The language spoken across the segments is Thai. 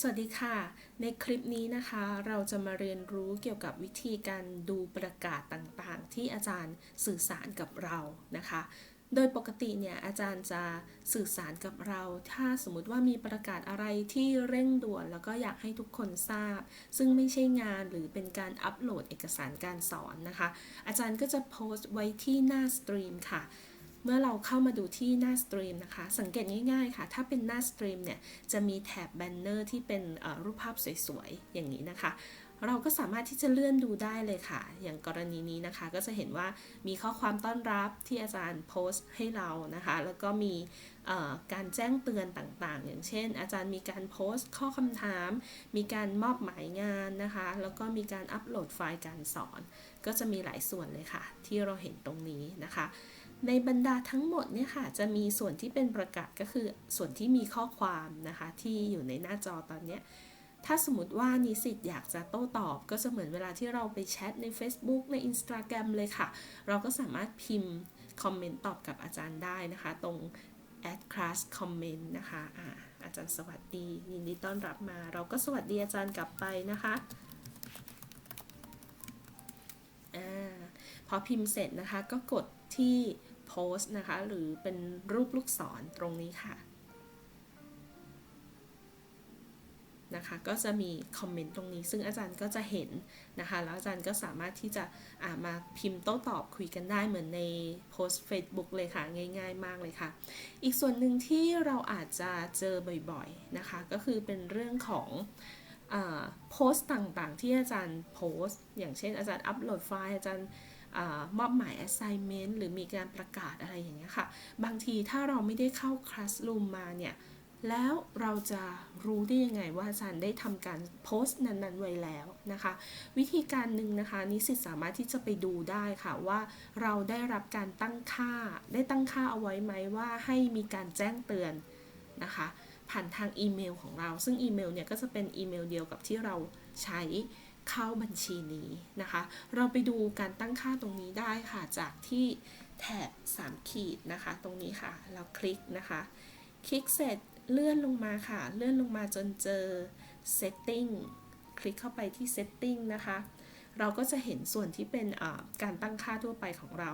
สวัสดีค่ะ ในคลิปนี้นะคะ เราจะมาเรียนรู้เกี่ยวกับวิธีการดูประกาศต่างๆ ที่อาจารย์สื่อสารกับเรานะคะ โดยปกติเนี่ยอาจารย์จะสื่อสารกับเรา ถ้าสมมติว่ามีประกาศอะไรที่เร่งด่วน แล้วก็อยากให้ทุกคนทราบ ซึ่งไม่ใช่งานหรือเป็นการอัปโหลดเอกสารการสอนนะคะ อาจารย์ก็จะโพสต์ไว้ที่หน้าสตรีมค่ะ เมื่อเราเข้ามาดูที่หน้าสตรีมนะคะ สังเกตง่ายๆค่ะ ถ้าเป็นหน้าสตรีมเนี่ย จะมีแถบแบนเนอร์ที่เป็นรูปภาพสวยๆ อย่างนี้นะคะ เราก็สามารถที่จะเลื่อนดูได้เลยค่ะ อย่างกรณีนี้นะคะ ก็จะเห็นว่ามีข้อความต้อนรับที่อาจารย์โพสต์ให้เรานะคะ แล้วก็มีการแจ้งเตือนต่างๆ อย่างเช่น อาจารย์มีการโพสต์ข้อคำถาม มีการมอบหมายงานนะคะ แล้วก็มีการอัปโหลดไฟล์การสอน ก็จะมีหลายส่วนเลยค่ะ ที่เราเห็นตรงนี้นะคะ ในบรรดาทั้งหมดเนี่ยค่ะ จะมีส่วนที่เป็นประกาศก็คือส่วนที่มีข้อความนะคะ ที่อยู่ในหน้าจอตอนนี้ ถ้าสมมติว่านิสิตอยากจะโต้ตอบ ก็จะเหมือนเวลาที่เราไปแชทใน Facebook ใน Instagram เลยค่ะ เราก็สามารถพิมพ์คอมเมนต์ตอบกับอาจารย์ได้นะคะ ตรง add class comment นะคะอาอาจารย์สวัสดี ยินดีต้อนรับมา เราก็สวัสดีอาจารย์กลับไปนะคะอพอพิมพ์เสร็จนะคะก็กดที่ โพสต์นะคะ หรือเป็นรูปลูกศรตรงนี้ค่ะนะคะก็จะมีคอมเมนต์ตรงนี้ ซึ่งอาจารย์ก็จะเห็นนะคะ แล้วอาจารย์ก็สามารถที่จะามาพิมพ์โต้ตอบคุยกันได้เหมือนในโพสต์ Facebook เลยค่ะ ง่าย ๆ มากเลยค่ะ อีกส่วนหนึ่งที่เราอาจจะเจอบ่อยๆนะคะ ก็คือเป็นเรื่องของอโพสต์ต่างๆ ที่อาจารย์โพสต์ อย่างเช่นอาจารย์อัปโหลดไฟล์อาจารย์ มอบหมาย assignment หรือมีการประกาศอะไรอย่างเงี้ยค่ะ บางทีถ้าเราไม่ได้เข้า classroom มาเนี่ย แล้วเราจะรู้ได้ยังไงว่าอาจารย์ได้ทำการโพสต์นั้นๆไว้แล้วนะคะ วิธีการหนึ่งนะคะนิสิตสามารถที่จะไปดูได้ค่ะว่าเราได้รับการตั้งค่า ได้ตั้งค่าเอาไว้ไหมว่าให้มีการแจ้งเตือนนะคะผ่านทางอีเมลของเรา ซึ่งอีเมลเนี่ยก็จะเป็นอีเมลเดียวกับที่เราใช้ เข้าบัญชีนี้นะคะ เราไปดูการตั้งค่าตรงนี้ได้ค่ะ จากที่แถบ3ขีดนะคะ ตรงนี้ค่ะ เราคลิกนะคะ คลิกเสร็จเลื่อนลงมาค่ะ เลื่อนลงมาจนเจอ setting คลิกเข้าไปที่ setting นะคะ เราก็จะเห็นส่วนที่เป็นการตั้งค่าทั่วไปของเรา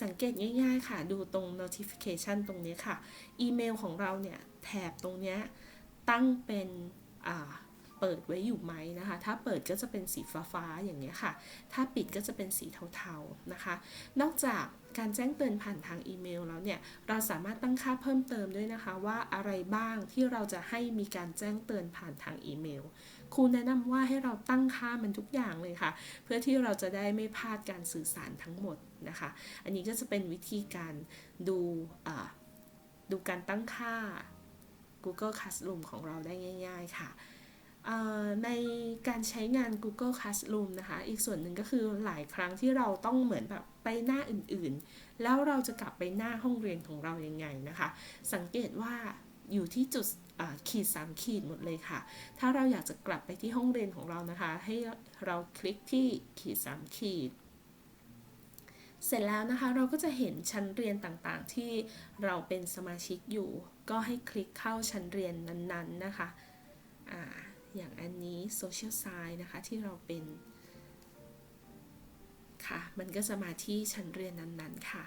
สังเกตง่าย ๆ ค่ะ ดูตรง notification ตรงนี้ค่ะ อีเมลของเราเนี่ย แถบตรงนี้ตั้งเป็น เปิดไว้อยู่ไหมนะคะ ถ้าเปิดก็จะเป็นสีฟ้าๆอย่างนี้ยค่ะ ถ้าปิดก็จะเป็นสีเทาๆนะคะ นอกจากการแจ้งเตือนผ่านทางอีเมลแล้วเนี่ย เราสามารถตั้งค่าเพิ่มเติมด้วยนะคะ ว่าอะไรบ้างที่เราจะให้มีการแจ้งเตือนผ่านทางอีเมลครูแนะนำว่าให้เราตั้งค่ามันทุกอย่างเลยค่ะ เพื่อที่เราจะได้ไม่พลาดการสื่อสารทั้งหมดนะคะ อันนี้ก็จะเป็นวิธีการดูดูการตั้งค่า Google Classroom ของเราได้ง่าย ๆ ค่ะ ในการใช้งาน Google Classroom นะคะ อีกส่วนหนึ่งก็คือหลายครั้งที่เราต้องเหมือนแบบไปหน้าอื่นๆ แล้วเราจะกลับไปหน้าห้องเรียนของเรายังไงนะคะ สังเกตว่าอยู่ที่จุดขีด 3 ขีดหมดเลยค่ะ ถ้าเราอยากจะกลับไปที่ห้องเรียนของเรานะคะ ให้เราคลิกที่ขีด 3 ขีด เสร็จแล้วนะคะเราก็จะเห็นชั้นเรียนต่างๆ ที่เราเป็นสมาชิกอยู่ ก็ให้คลิกเข้าชั้นเรียนนั้นๆนะคะ อ่า อย่างอันนี้ social science นะคะ ที่เราเป็น ค่ะ มันก็จะมาที่ชั้นเรียนนั้นๆ ค่ะ